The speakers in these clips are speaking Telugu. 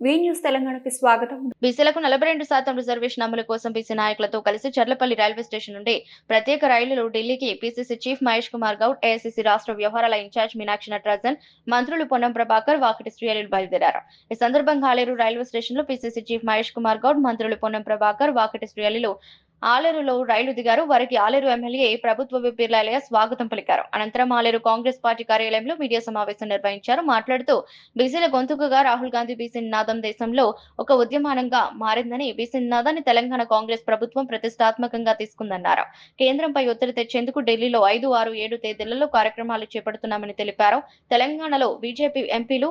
న్యూస్ తెలంగాణకి స్వాగతం. బీసీలకు నలభై రెండు శాతం రిజర్వేషన్ అమలు కోసం బీసీ నాయకులతో కలిసి చర్లపల్లి రైల్వే స్టేషన్ నుండి ప్రత్యేక రైలులో ఢిల్లీకి PCC chief Mahesh Kumar Goud AICC రాష్ట్ర వ్యవహారాల ఇన్ఛార్జ్ మీనాక్షి నటరాజన్ మంత్రులు పొన్నం ప్రభాకర్ వాకిటి శ్రీహరిలు బయలుదేరారు. ఈ సందర్భంగా ఆలేరు రైల్వే స్టేషన్లో పీసీసీ చీఫ్ మహేష్ కుమార్ గౌడ్ మంత్రులు పొన్నం ప్రభాకర్ వాకిటి శ్రీహరిలు ఆలేరులో రైలు దిగారు. వారికి ఆలేరు ఎమ్మెల్యే ప్రభుత్వ విపిర్లాలయ స్వాగతం పలికారు. అనంతరం ఆలేరు కాంగ్రెస్ పార్టీ కార్యాలయంలో మీడియా సమావేశం నిర్వహించారు. మాట్లాడుతూ బీసీల గొంతుకగా రాహుల్ గాంధీ బీసీ నినాదం దేశంలో ఒక ఉద్యమానంగా మారిందని బీసీ నినాదాన్ని తెలంగాణ కాంగ్రెస్ ప్రభుత్వం ప్రతిష్టాత్మకంగా తీసుకుందన్నారు. కేంద్రంపై ఒత్తిడి తెచ్చేందుకు ఢిల్లీలో ఐదు ఆరు ఏడు తేదీలలో కార్యక్రమాలు చేపడుతున్నామని తెలిపారు. తెలంగాణలో బీజేపీ ఎంపీలు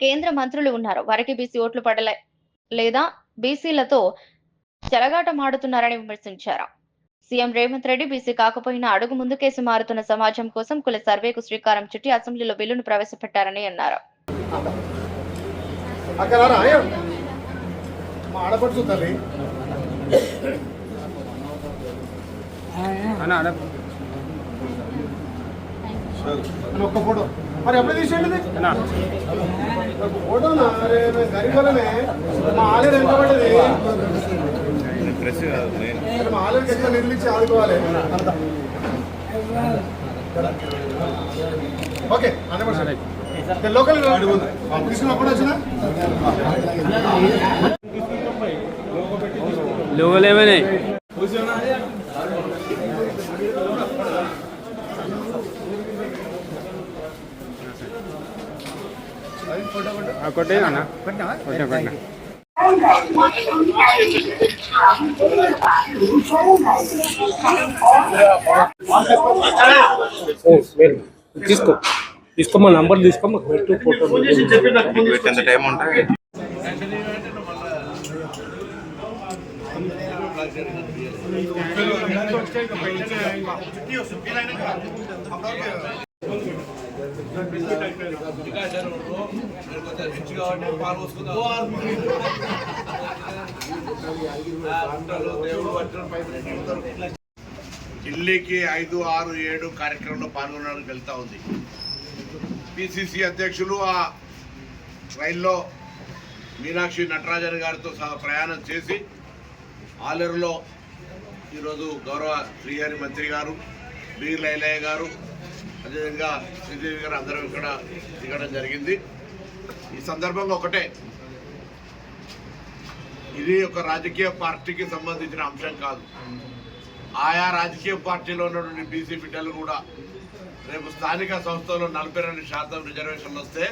కేంద్ర మంత్రులు ఉన్నారు. వారికి బీసీ ఓట్లు పడలే లేదా బీసీలతో చెలగాటమాడుతున్నారని విమర్శించారు. సీఎం రేవంత్ రెడ్డి బీసీ కాకపోయినా అడుగు ముందుకేసి మారుతున్న సమాజం కోసం కుల సర్వేకు శ్రీకారం చుట్టి అసెంబ్లీలో బిల్లును ప్రవేశపెట్టారని అన్నారు. మరి ఎప్పుడు తీసేయండి? ఫోటోనా? మా ఎంత పడ్డది? ప్రెస్ కాదు నేను మరి మా ఆలేరుకి ఎట్లా నిధులు ఇచ్చి ఆదుకోవాలి? ఓకే లోకల్ తీసుకున్నప్పుడు వచ్చిన? లోగోలు ఏమైనాయి? కొట్టే అన్న. కొట్టినా కొట్టినా. తీసుకో. తీసుకో మా నంబర్ తీసుకో మాకు పెట్టు ఫోటో పెట్టేంత టైం ఉంటే ఢిల్లీకి ఐదు ఆరు ఏడు కార్యక్రమంలో పాల్గొనడానికి వెళ్తా ఉంది. పిసిసి అధ్యక్షులు ఆ రైల్లో మీనాక్షి నటరాజన్ గారితో సహా ప్రయాణం చేసి ఆలేరులో ఈరోజు గౌరవ శ్రీహరి మంత్రి గారు బీర్ లైలయ్య గారు అదేవిధంగా శ్రీదేవి గారు అందరూ ఇక్కడ దిగడం జరిగింది. ఈ సందర్భంగా ఒకటే ఇది ఒక రాజకీయ పార్టీకి సంబంధించిన అంశం కాదు. ఆయా రాజకీయ పార్టీలో ఉన్నటువంటి బీసీ బిడ్డలు కూడా రేపు స్థానిక సంస్థలో నలభై రెండు శాతం రిజర్వేషన్లు వస్తే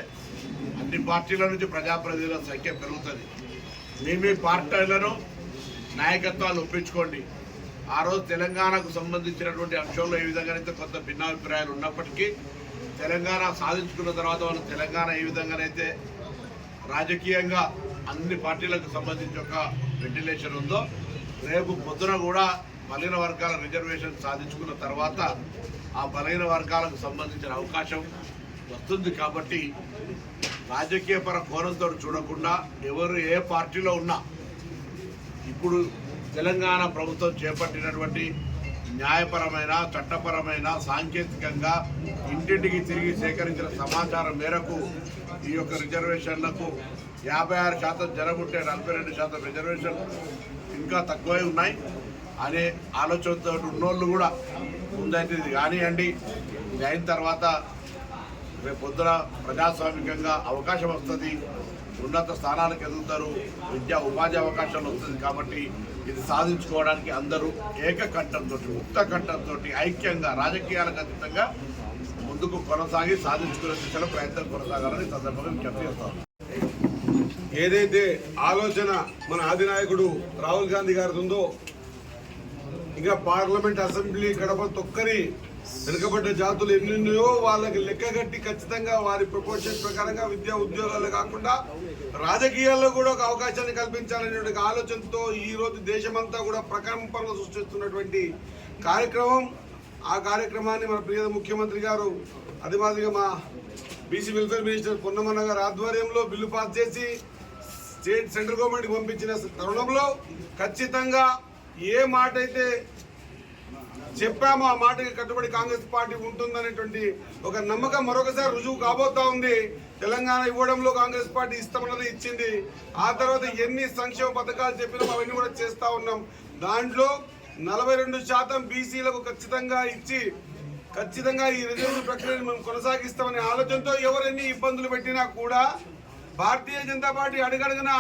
అన్ని పార్టీల నుంచి ప్రజాప్రతినిధుల సంఖ్య పెరుగుతుంది. మీ మీ పార్టీలను నాయకత్వాలు ఒప్పించుకోండి. ఆ రోజు తెలంగాణకు సంబంధించినటువంటి అంశంలో ఏ విధంగానైతే కొంత భిన్నాభిప్రాయాలు ఉన్నప్పటికీ తెలంగాణ సాధించుకున్న తర్వాత వాళ్ళు తెలంగాణ ఏ విధంగానైతే రాజకీయంగా అన్ని పార్టీలకు సంబంధించి ఒక వెంటిలేషన్ ఉందో రేపు పొద్దున కూడా బలహీన వర్గాల రిజర్వేషన్ సాధించుకున్న తర్వాత ఆ బలహీన వర్గాలకు సంబంధించిన అవకాశం వస్తుంది కాబట్టి రాజకీయపర కోణంతో చూడకుండా ఎవరు ఏ పార్టీలో ఉన్నా ఇప్పుడు తెలంగాణ ప్రభుత్వం చేపట్టినటువంటి న్యాయపరమైన చట్టపరమైన సాంకేతికంగా ఇంటింటికి తిరిగి సేకరించిన సమాచారం మేరకు ఈ యొక్క రిజర్వేషన్లకు యాభై ఆరు శాతం జనం ఉంటే నలభై రెండు శాతం రిజర్వేషన్ ఇంకా తక్కువే ఉన్నాయి. అనే ఆలోచనతో ఉన్నోళ్ళు కూడా ముందైతే ఇది కానివ్వండి. ఇది అయిన తర్వాత రేపు పొద్దున ప్రజాస్వామికంగా అవకాశం వస్తుంది. ఉన్నత స్థానాలకు ఎదుగుతారు. విద్యా ఉపాధి అవకాశాలు వస్తుంది కాబట్టి ఇది సాధించుకోవడానికి అందరూ ఏకకంఠంతో ముక్త కంఠంతో ఐక్యంగా రాజకీయాలకు అతీతంగా ముందుకు కొనసాగి సాధించుకునే దిశలో ప్రయత్నం కొనసాగాలని సందర్భంగా విజ్ఞప్తి ఏదైతే ఆలోచన మన అధినాయకుడు రాహుల్ గాంధీ గారిది ఉందో ఇంకా పార్లమెంట్ అసెంబ్లీ గడప తొక్కని వెనుకబడ్డ జాతులు ఎన్నున్నాయో వాళ్ళకి లెక్కగట్టి ఖచ్చితంగా వారి ప్రపోర్షన్ ప్రకారంగా విద్యా ఉద్యోగాలు కాకుండా రాజకీయాల్లో కూడా ఒక అవకాశాన్ని కల్పించాలనే ఆలోచనతో ఈరోజు దేశమంతా కూడా ప్రకంపనలు సృష్టిస్తున్నటువంటి కార్యక్రమం. ఆ కార్యక్రమాన్ని మన ప్రియ ముఖ్యమంత్రి గారు అది మాదిరిగా మా బీసీ వెల్ఫేర్ మినిస్టర్ పొన్నమన్న గారు ఆధ్వర్యంలో బిల్లు పాస్ చేసి స్టేట్ సెంట్రల్ గవర్నమెంట్కి పంపించిన తరుణంలో ఖచ్చితంగా ఏ మాట అయితే చెప్పాము ఆ మాటకి కట్టుబడి కాంగ్రెస్ పార్టీ ఉంటుందనేటువంటి ఒక నమ్మకం మరొకసారి రుజువు కాబోతా ఉంది. తెలంగాణ ఇవ్వడంలో కాంగ్రెస్ పార్టీ ఇస్తామన్నది ఇచ్చింది. ఆ తర్వాత ఎన్ని సంక్షేమ పథకాలు చెప్పినా అవన్నీ కూడా చేస్తా ఉన్నాం. దాంట్లో నలభై రెండు శాతం బీసీలకు ఖచ్చితంగా ఇచ్చి ఖచ్చితంగా ఈ రిజర్వేషన్ ప్రక్రియను మేము కొనసాగిస్తామనే ఆలోచనతో ఎవరెన్ని ఇబ్బందులు పెట్టినా కూడా భారతీయ జనతా పార్టీ అడుగడుగున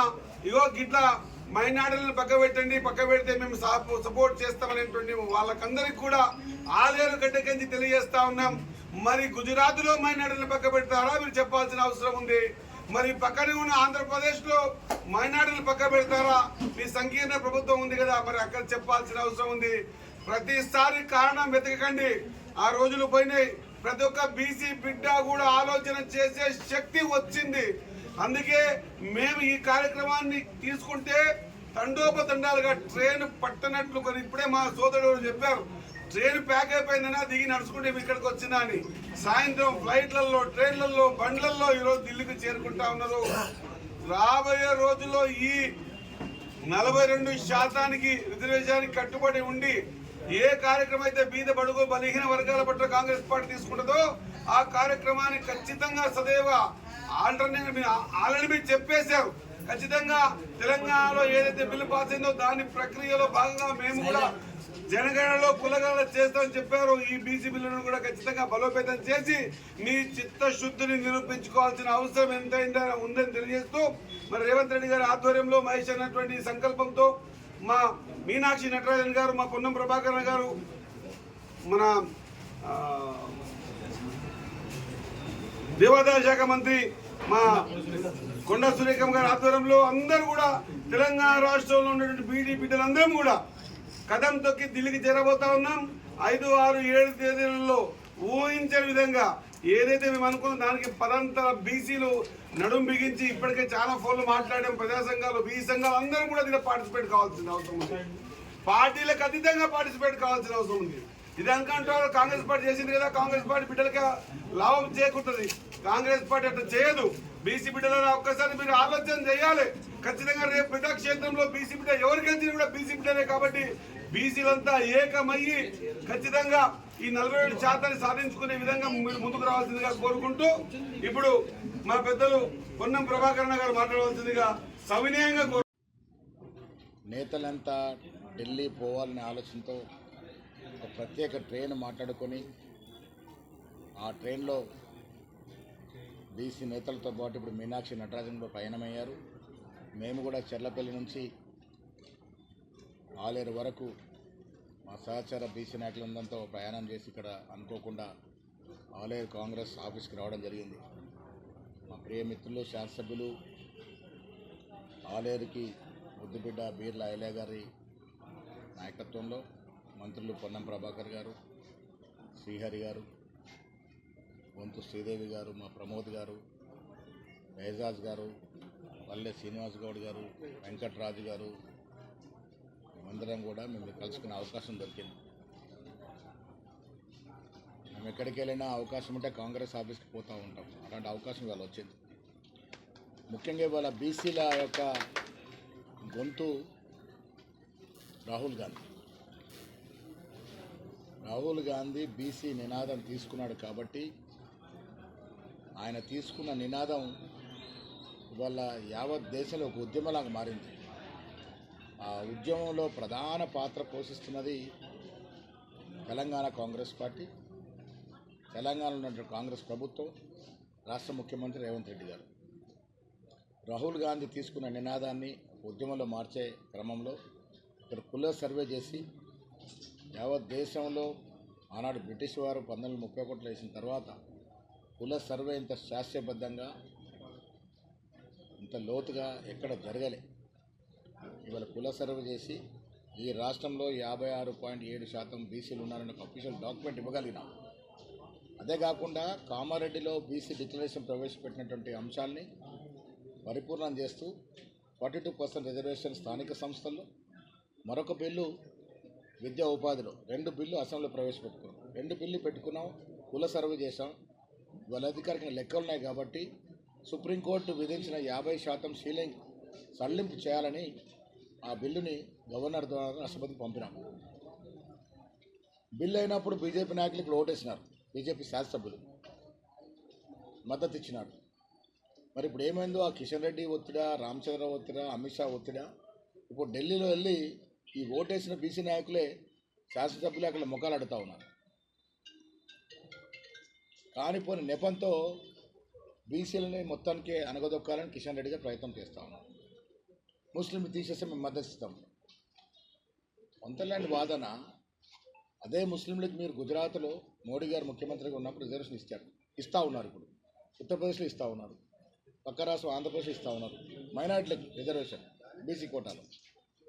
ఇగో గిట్లా మైనార్టీలను పక్క పెట్టండి పక్క పెడితే మేము సపో- సపోర్ట్ చేస్తామనేటువంటి వాళ్ళకందరికి కూడా ఆలేరు గడ్డకెంచి తెలియజేస్తా ఉన్నాం. మరి గుజరాత్లో మైనార్టీలను పక్క పెడతారా మీరు చెప్పాల్సిన అవసరం ఉంది. మరి పక్కనే ఉన్న ఆంధ్రప్రదేశ్లో మైనార్టీలు పక్క పెడతారా మీ సంకీర్ణ ప్రభుత్వం ఉంది కదా మరి అక్కడ చెప్పాల్సిన అవసరం ఉంది. ప్రతిసారి కారణం వెతకకండి. ఆ రోజులు పోయినాయి. ప్రతి ఒక్క బీసీ బిడ్డ కూడా ఆలోచన చేసే శక్తి వచ్చింది. అందుకే మేము ఈ కార్యక్రమాన్ని తీసుకుంటే తండోపతండాలుగా ట్రైన్ పట్టనట్లు కొన్ని ఇప్పుడే మా సోదరుడు చెప్పారు. ట్రైన్ ప్యాక్ అయిపోయిందనా దిగి నడుచుకుంటే ఇక్కడికి వచ్చినా అని. సాయంత్రం ఫ్లైట్లలో ట్రైన్లలో బండ్లలో ఈరోజు ఢిల్లీకి చేరుకుంటా ఉన్నారు. రాబోయే రోజుల్లో ఈ నలభై రెండు శాతానికి రిజర్వేషన్కి కట్టుబడి ఉండి ఏ కార్యక్రమం అయితే బీద బడుగు బలహీన వర్గాల పట్ల కాంగ్రెస్ పార్టీ తీసుకుంటుందో ఆ కార్యక్రమాన్ని ఖచ్చితంగా సదైవ ఆల్టర్నేటివ్ ఆల్రెడీ మీరు చెప్పేశారు. ఖచ్చితంగా తెలంగాణలో ఏదైతే బిల్లు పాస్ అయిందో దాని ప్రక్రియలో భాగంగా మేము కూడా జనగణనలో కులగణన చేస్తామని చెప్పారు. ఈ బీసీ బిల్లును కూడా ఖచ్చితంగా బలోపేతం చేసి మీ చిత్తశుద్ధిని నిరూపించుకోవాల్సిన అవసరం ఎంతైందో ఉందని తెలియజేస్తూ మరి రేవంత్ రెడ్డి గారి ఆధ్వర్యంలో మహేష్ అన్నటువంటి సంకల్పంతో మా మీనాక్షి నటరాజన్ గారు మా పొన్నం ప్రభాకరన్ గారు మన దేవాదాయ శాఖ మంత్రి మా కొండ సురేఖం గారి ఆధ్వర్యంలో అందరూ కూడా తెలంగాణ రాష్ట్రంలో ఉన్నటువంటి బీడీ బిడ్డలందరం కూడా కథం తొక్కి ఢిల్లీకి చేరబోతా ఉన్నాం. ఐదు ఆరు ఏడు తేదీలలో ఊహించని విధంగా ఏదైతే మేము అనుకున్న దానికి పదంతర బీసీలు నడుం బిగించి ఇప్పటికే చాలా ఫోన్లు మాట్లాడాం ప్రజా సంఘాలు బీసీ సంఘాలు అందరూ కూడా దీనిలో పార్టిసిపేట్ కావాల్సిన అవసరం ఉంది. పార్టీలకు అతీతంగా పార్టిసిపేట్ కావాల్సిన అవసరం ఉంది. ఇది అనుకుంటే కాంగ్రెస్ పార్టీ చేసింది కదా కాంగ్రెస్ పార్టీ బిడ్డలకి లాభం చేకూరుతుంది. కాంగ్రెస్ పార్టీ అట్లా చేయదు. బీసీ బిడ్డలను ఒక్కసారి మీరు ఆలోచన చేయాలి. ఖచ్చితంగా రేపు ప్రజాక్షేత్రంలో బీసీ బిడ్డ ఎవరికి గెలిచినా కూడా బీసీ బిడ్డలే కాబట్టి బీసీలంతా ఏకమయ్యి ఖచ్చితంగా ఈ నలభై ఏడు శాతాన్ని సాధించుకునే విధంగా మీరు ముందుకు రావాల్సిందిగా కోరుకుంటూ ఇప్పుడు మా పెద్దలు పొన్నం ప్రభాకరణ గారు మాట్లాడవలసిందిగా సవినయంగా కోరు నేతలంతా ఢిల్లీ పోవాలనే ఆలోచనతో ఒక ప్రత్యేక ట్రైన్ మాట్లాడుకొని ఆ ట్రైన్లో బీసీ నేతలతో పాటు ఇప్పుడు మీనాక్షి నటరాజన్ కూడా ప్రయాణమయ్యారు. మేము కూడా చెర్లపల్లి నుంచి ఆలేరు వరకు మా సహచార బీసీ నాయకులందరితో ప్రయాణం చేసి ఇక్కడ అనుకోకుండా ఆలేరు కాంగ్రెస్ ఆఫీస్కి రావడం జరిగింది. మా ప్రియ మిత్రులు శాసనసభ్యులు ఆలేరుకి ముద్దుబిడ్డ బీర్ల ఐలే గారి నాయకత్వంలో మంత్రులు పొన్నం ప్రభాకర్ గారు శ్రీహరి గారు వంతు శ్రీదేవి గారు మా ప్రమోద్ గారు ఏజాజ్ గారు పల్లె శ్రీనివాస్ గౌడ్ గారు వెంకట్రాజు గారు మేమందరం కూడా మిమ్మల్ని కలుసుకునే అవకాశం దొరికింది. మేము ఎక్కడికి వెళ్ళినా అవకాశం ఉంటే కాంగ్రెస్ ఆఫీస్కి పోతూ ఉంటాం. అలాంటి అవకాశం ఇవాళ వచ్చింది. ముఖ్యంగా ఇవాళ బీసీల యొక్క గొంతు రాహుల్ గాంధీ. రాహుల్ గాంధీ బీసీ నినాదం తీసుకున్నాడు కాబట్టి ఆయన తీసుకున్న నినాదం వల్ల యావత్ దేశంలో ఒక ఉద్యమలాగా మారింది. ఆ ఉద్యమంలో ప్రధాన పాత్ర పోషిస్తున్నది తెలంగాణ కాంగ్రెస్ పార్టీ తెలంగాణలో ఉన్నటువంటి కాంగ్రెస్ ప్రభుత్వం రాష్ట్ర ముఖ్యమంత్రి రేవంత్ రెడ్డి గారు. రాహుల్ గాంధీ తీసుకున్న నినాదాన్ని ఉద్యమంలో మార్చే క్రమంలో ఇక్కడ కుల సర్వే చేసి యావత్ దేశంలో ఆనాడు బ్రిటిష్ వారు పంతొమ్మిది ముప్పై ఒకటిలో వేసిన తర్వాత కుల సర్వే ఇంత శాస్త్రబద్ధంగా ఇంత లోతుగా ఎక్కడ జరగలే. ఇవాళ కుల సర్వే చేసి ఈ రాష్ట్రంలో యాభై ఆరు పాయింట్ ఏడు శాతం బీసీలు ఉన్నారని ఒక అఫీషియల్ డాక్యుమెంట్ ఇవ్వగలిగినాం. అదే కాకుండా కామారెడ్డిలో బీసీ డిక్లరేషన్ ప్రవేశపెట్టినటువంటి అంశాల్ని పరిపూర్ణం చేస్తూ ఫార్టీ టూ పర్సెంట్ రిజర్వేషన్ స్థానిక సంస్థల్లో మరొక బిల్లు విద్యా ఉపాధిలో. రెండు బిల్లు అసెంబ్లీలో ప్రవేశపెట్టుకున్నాం. రెండు బిల్లు పెట్టుకున్నాం. కుల సర్వే చేసాం వాళ్ళ అధికారికంగా లెక్కలు ఉన్నాయి కాబట్టి సుప్రీంకోర్టు విధించిన యాభై శాతం సీలింగ్ సడలింపు చేయాలని ఆ బిల్లుని గవర్నర్ ద్వారా రాష్ట్రపతికి పంపినాం. బిల్లు అయినప్పుడు బీజేపీ నాయకులు ఇక్కడ ఓటేసినారు. బీజేపీ శాసనసభ్యులు. మద్దతు ఇచ్చినారు. మరి ఇప్పుడు ఏమైందో? ఆ కిషన్ రెడ్డి ఒత్తిడా రామచంద్ర ఒత్తిడా అమిత్ షా ఒత్తిడా? ఇప్పుడు ఢిల్లీలో వెళ్ళి ఈ ఓటేసిన బీసీ నాయకులే శాసనసభ్యులు అక్కడ ముఖాలు అడుగుతా ఉన్నారు. కానిపోని నెపంతో బీసీలని మొత్తానికి అనగదొక్కాలని కిషన్ రెడ్డి గారు ప్రయత్నం చేస్తా ఉన్నాం ముస్లింలు తీసేస్తే మేము మద్దతు ఇస్తాం వంతలాంటి వాదన అదే ముస్లింలకు మీరు గుజరాత్లో మోడీ గారు ముఖ్యమంత్రిగా ఉన్నప్పుడు రిజర్వేషన్ ఇచ్చారు ఇస్తూ ఉన్నారు ఇప్పుడు. ఉత్తరప్రదేశ్లో ఇస్తూ ఉన్నారు. పక్క రాష్ట్రం ఆంధ్రప్రదేశ్ ఇస్తూ ఉన్నారు. మైనార్టీలకు రిజర్వేషన్ బీసీ కోటాలో.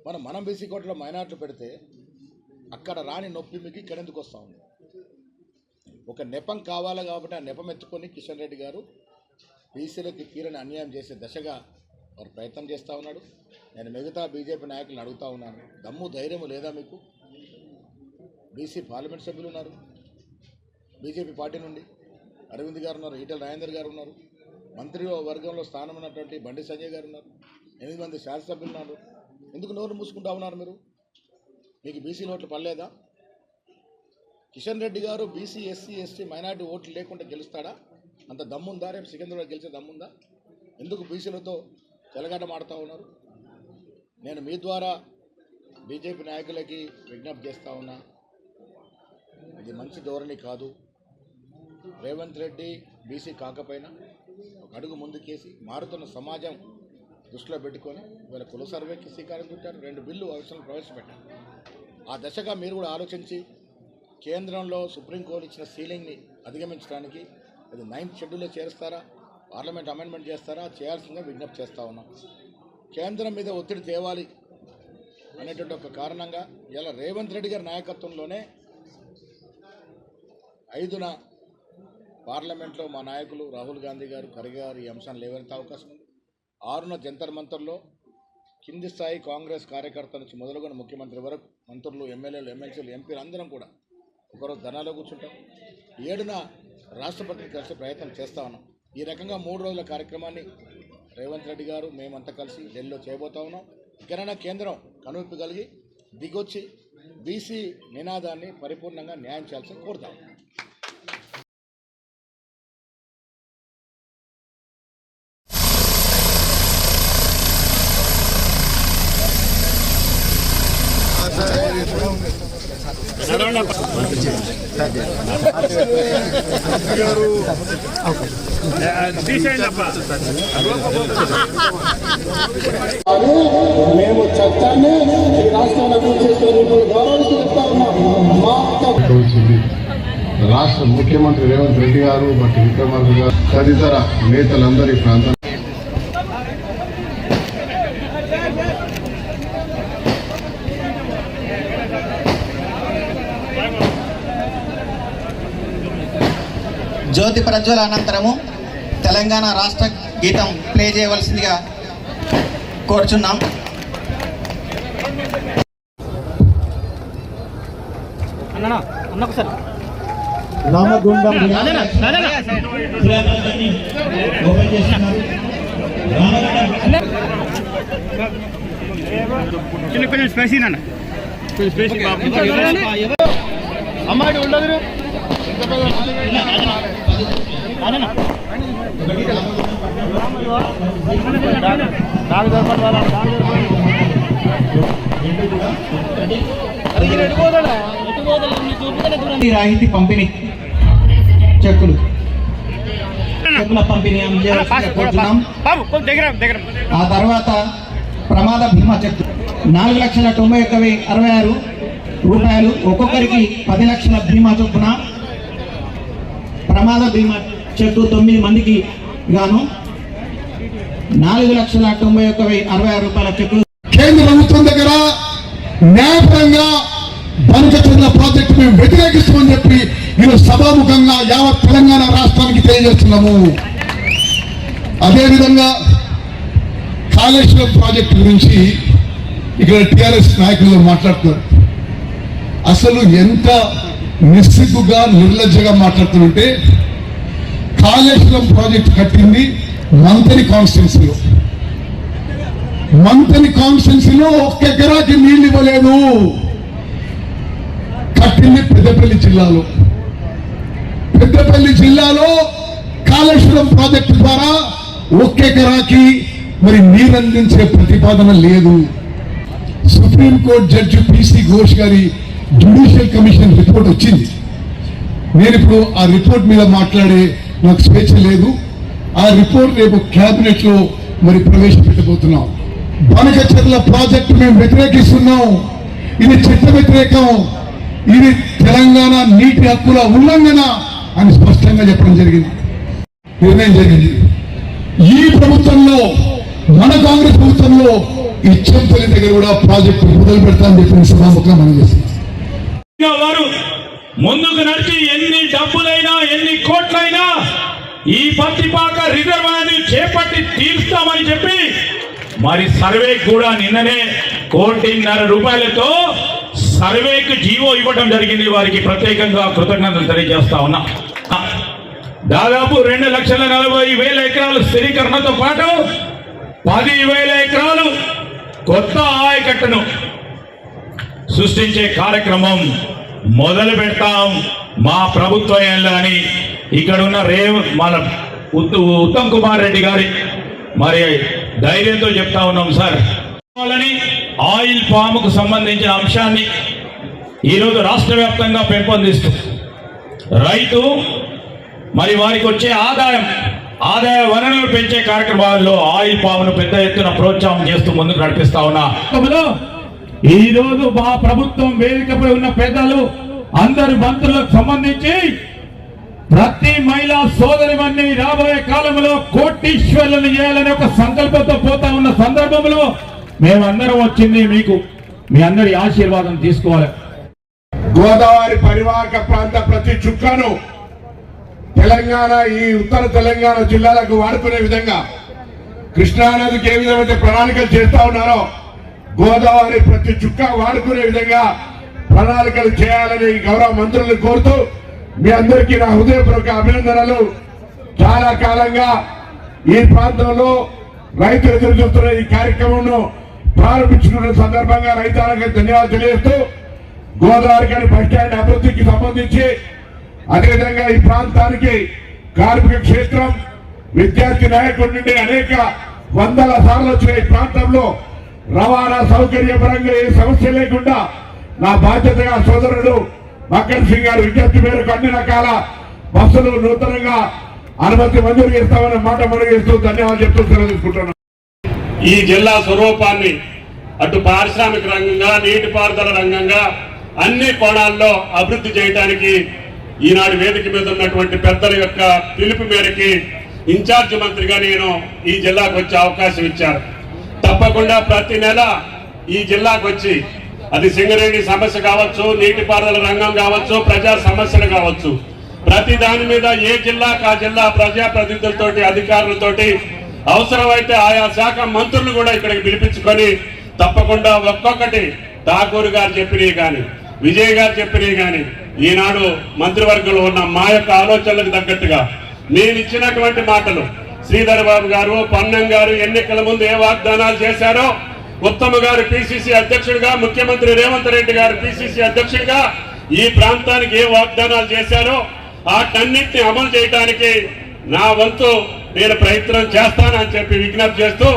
మనం మనం బీసీ కోటాలో మైనార్టీలు పెడితే అక్కడ రాని నొప్పి మీకు ఇక్కడ ఎందుకు వస్తూ ఉంది? ఒక నెపం కావాలి కాబట్టి ఆ నెపం ఎత్తుకొని కిషన్ రెడ్డి గారు బీసీలకి తీరని అన్యాయం చేసే దశగా వారు ప్రయత్నం చేస్తూ ఉన్నాడు. నేను మిగతా బీజేపీ నాయకులను అడుగుతా ఉన్నాను. దమ్ము ధైర్యం లేదా మీకు? బీసీ పార్లమెంట్ సభ్యులు ఉన్నారు. బీజేపీ పార్టీ నుండి అరవింద్ గారు ఉన్నారు ఈటల రాజేందర్ గారు ఉన్నారు మంత్రి వర్గంలో స్థానం ఉన్నటువంటి బండి సంజయ్ గారు ఉన్నారు ఎనిమిది మంది శాసనసభ్యులు ఉన్నారు. ఎందుకు నోరు మూసుకుంటా ఉన్నారు మీరు? మీకు బీసీ ఓట్లు పడలేదా? కిషన్ రెడ్డి గారు బీసీ ఎస్సీ ఎస్టీ మైనార్టీ ఓట్లు లేకుండా గెలుస్తాడా? అంత దమ్ముందా? రేపు సికింద్రాబాద్ గెలిచే దమ్ముందా? ఎందుకు బీసీలతో తెలగాట మాడుతూ ఉన్నారు? నేను మీ ద్వారా బీజేపీ నాయకులకి విజ్ఞప్తి చేస్తూ ఉన్నా. ఇది మంచి ధోరణి కాదు. రేవంత్ రెడ్డి బీసీ కాకపోయినా ఒక అడుగు ముందుకేసి మారుతున్న సమాజం దృష్టిలో పెట్టుకొని వీళ్ళ కుల సర్వేకి శ్రీకారం చుట్టారు రెండు బిల్లు అవసరం ప్రవేశపెట్టారు. ఆ దశగా మీరు కూడా ఆలోచించి కేంద్రంలో సుప్రీంకోర్టు ఇచ్చిన సీలింగ్ని అధిగమించడానికి అది నైన్త్ షెడ్యూల్లో చేరుస్తారా పార్లమెంట్ అమెండ్మెంట్ చేస్తారా చేయాల్సిందిగా విజ్ఞప్తి చేస్తూ ఉన్నాం. కేంద్రం మీద ఒత్తిడి తేవాలి అనేటువంటి ఒక కారణంగా ఇలా రేవంత్ రెడ్డి గారి నాయకత్వంలోనే ఐదున పార్లమెంట్లో మా నాయకులు రాహుల్ గాంధీ గారు ఖర్గే గారు ఈ అంశాన్ని లేవనెత్తే అవకాశం ఉంది. ఆరున జంతర్ మంతర్లో కింది స్థాయి కాంగ్రెస్ కార్యకర్త నుంచి మొదలుకొని ముఖ్యమంత్రి వరకు మంత్రులు ఎమ్మెల్యేలు ఎమ్మెల్సీలు ఎంపీలు అందరం కూడా ఒకరోజు ధనాలో కూర్చుంటాం. ఏడున రాష్ట్రపతిని కలిసి ప్రయత్నం చేస్తా ఉన్నాం. ఈ రకంగా మూడు రోజుల కార్యక్రమాన్ని రేవంత్ రెడ్డి గారు మేమంతా కలిసి ఢిల్లీలో చేయబోతా ఉన్నాం. ఇకనైనా కేంద్రం కనువిప్పు కలిగి దిగొచ్చి బీసీ నినాదాన్ని పరిపూర్ణంగా న్యాయం చేయాల్సి కోరుతాం మేము చట్టాన్ని ఈ గౌరవిస్తూ ఉన్నాం. రాష్ట్ర ముఖ్యమంత్రి రేవంత్ రెడ్డి గారు బట్టి విక్రమార్క గారు తదితర నేతలందరి ప్రాంతం. జ్యోతి ప్రజ్వల అనంతరము. తెలంగాణ రాష్ట్ర గీతం ప్లే చేయవలసిందిగా కోరుచున్నాం. రామగుండం కొంచెం కొంచెం స్పేసీ నాన్న కొంచెం స్పేసీ అమ్మాయి ఉండదు రాయితీ పంపిణీ. చెక్కులు. చెక్కుల పంపిణీ ఆ తర్వాత ప్రమాద బీమా చెక్ నాలుగు లక్షల తొంభై ఒక్క అరవై ఆరు రూపాయలు. ఒక్కొక్కరికి పది లక్షల బీమా చొప్పున ప్రమాద బీమా చెట్టు తొమ్మిది మందికి గాను నాలుగు లక్షల తొంభై ఒక్క అరవై ఆరు రూపాయల చెట్లు కేంద్ర ప్రభుత్వం దగ్గర న్యాయపరంగా బంకచర్ల ప్రాజెక్టు మేము వ్యతిరేకిస్తామని చెప్పి నేను సభాముఖంగా యావత్ తెలంగాణ రాష్ట్రానికి తెలియజేస్తున్నాము. అదేవిధంగా కాళేశ్వరం ప్రాజెక్టు గురించి ఇక్కడ టిఆర్ఎస్ నాయకులు మాట్లాడుతున్నారు. అసలు ఎంత నిస్సిగ్గుగా నిర్లజ్జగా మాట్లాడుతుంటే కాళేశ్వరం ప్రాజెక్ట్ కట్టింది మంతని కాన్స్టిట్యున్సీలో. మంతని కాన్స్టిట్యున్సీలో ఒక్క ఎకరాకి నీళ్ళు ఇవ్వలేదు. కట్టింది పెద్దపల్లి జిల్లాలో. పెద్దపల్లి జిల్లాలో కాళేశ్వరం ప్రాజెక్టు ద్వారా ఒక్కెకరాకి మరి నీరందించే ప్రతిపాదన లేదు. సుప్రీంకోర్టు జడ్జి పిసి ఘోష్ గారి జ్యుడిషియల్ కమిషన్ రిపోర్ట్ వచ్చింది. నేను ఇప్పుడు ఆ రిపోర్ట్ మీద మాట్లాడే నాకు స్వేచ్ఛ లేదు. ఆ రిపోర్ట్ రేపు క్యాబినెట్లో లో మరి ప్రవేశపెట్టబోతున్నాం. బనకచర్ల ప్రాజెక్టు మేము వ్యతిరేకిస్తున్నాం. ఇది చట్ట వ్యతిరేకం. ఇది తెలంగాణ నీటి హక్కుల ఉల్లంఘన అని స్పష్టంగా చెప్పడం జరిగింది. నిర్ణయం జరిగింది. ఈ ప్రభుత్వంలో మన కాంగ్రెస్ ప్రభుత్వంలో ఇచ్చంపల్లి దగ్గర కూడా ప్రాజెక్టు మొదలు పెడతామని చెప్పిన సభాముఖంగా మనం చేసింది వారు ముందుకు నడిచి ఎన్ని డబ్బులైనా ఎన్ని కోట్లైనా ఈ పత్తిపాక రిజర్వాయర్ని చేపట్టి తీరుస్తామని చెప్పి మరి సర్వే కూడా నిన్ననే కోటిన్నర రూపాయలతో సర్వేకి జీవో ఇవ్వడం జరిగింది. వారికి ప్రత్యేకంగా కృతజ్ఞతలు తెలియజేస్తా ఉన్నా. దాదాపు రెండు లక్షల నలభై వేల ఎకరాలు స్థిరీకరణతో పాటు పది వేల ఎకరాలు కొత్త ఆయకట్టును సృష్టించే కార్యక్రమం మొదలు పెడతాం మా ప్రభుత్వంలో అని ఇక్కడ ఉన్న రేవ్ మన ఉత్తమ్ కుమార్ రెడ్డి గారి మరి ధైర్యంతో చెప్తా ఉన్నాం సార్. ఆయిల్ పాముకు సంబంధించిన అంశాన్ని ఈరోజు రాష్ట్ర వ్యాప్తంగా పెంపొందిస్తూ రైతు మరి వారికి వచ్చే ఆదాయం ఆదాయ వనరులు పెంచే కార్యక్రమాల్లో ఆయిల్ పామును పెద్ద ఎత్తున ప్రోత్సాహం చేస్తూ ముందుకు నడిపిస్తా ఉన్నా. ఈ రోజు మా ప్రభుత్వం వేదికపై ఉన్న పెద్దలు అందరి మంత్రులకు సంబంధించి ప్రతి మహిళా సోదరివన్నీ రాబోయే కాలంలో కోటీశ్వర్లను చేయాలని ఒక సంకల్పంతో పోతా ఉన్న సందర్భంలో మేమందరం వచ్చింది మీకు మీ అందరి ఆశీర్వాదం తీసుకోవాలి. గోదావరి పరివాహక ప్రాంత ప్రతి చుక్కను తెలంగాణ ఈ ఉత్తర తెలంగాణ జిల్లాలకు వాడుకునే విధంగా కృష్ణానదికి ఏ విధమైతే ప్రణాళికలు చేస్తా ఉన్నారో గోదావరి ప్రతి చుక్క వాడుకునే విధంగా ప్రణాళికలు చేయాలని గౌరవ మంత్రులను కోరుతూ మీ అందరికీ నా హృదయపూర్వక అభినందనలు. చాలా కాలంగా ఈ ప్రాంతంలో రైతులు ఎదురు చూస్తున్న ఈ కార్యక్రమంను ప్రారంభించుకున్న సందర్భంగా రైతులకు ధన్యవాదాలు తెలియజేస్తూ గోదావరి గారి బస్టాండ్ అభివృద్ధికి సంబంధించి అదేవిధంగా ఈ ప్రాంతానికి కార్మిక క్షేత్రం విద్యార్థి నాయకుడి నుండి అనేక వందల సార్లు వచ్చిన ఈ ప్రాంతంలో రవాణా సౌకర్యపరంగా ఏ సమస్య లేకుండా నా బాధ్యతగా సోదరుడు మక్కన్ సింగ్ గారు విజ్ఞప్తి మేరకు అన్ని రకాల బస్సులు నూతనంగా అనుమతి మంజూరు చేస్తామన్న మాట మనగిస్తూ ధన్యవాదాలు చెప్తూ సెలవు ఈ జిల్లా స్వరూపాన్ని అటు పారిశ్రామిక రంగంగా నీటిపారుదల రంగంగా అన్ని కోణాల్లో అభివృద్ధి చేయడానికి ఈనాడు వేదిక మీద ఉన్నటువంటి పెద్దల యొక్క పిలుపు మేరకి ఇన్ఛార్జ్ మంత్రిగా నేను ఈ జిల్లాకు వచ్చే అవకాశం ఇచ్చారు. తప్పకుండా ప్రతి నెల ఈ జిల్లాకు వచ్చి అది సింగరేణి సమస్య కావచ్చు నీటిపారుదల రంగం కావచ్చు ప్రజా సమస్యలు కావచ్చు ప్రతి దాని మీద ఏ జిల్లాకు ఆ జిల్లా ప్రజాప్రతినిధులతోటి అధికారులతోటి అవసరమైతే ఆయా శాఖ మంత్రులు కూడా ఇక్కడికి పిలిపించుకొని తప్పకుండా ఒక్కొక్కటి ఠాకూర్ గారు చెప్పినవి కానీ విజయ్ గారు చెప్పినవి కానీ ఈనాడు మంత్రివర్గంలో ఉన్న మా యొక్క ఆలోచనలకు తగ్గట్టుగా నేను ఇచ్చినటువంటి మాటలు శ్రీధర్ బాబు గారు పన్నం గారు ఎన్నికల ముందు ఏ వాగ్దానాలు చేశారో ఉత్తమ గారు పిసిసి అధ్యక్షుడిగా ముఖ్యమంత్రి రేవంత్ రెడ్డి గారు పిసిసి అధ్యక్షుడిగా ఈ ప్రాంతానికి ఏ వాగ్దానాలు చేశారో వాటన్నిటిని అమలు చేయడానికి నా వంతు నేను ప్రయత్నం చేస్తానని చెప్పి విజ్ఞప్తి చేస్తూ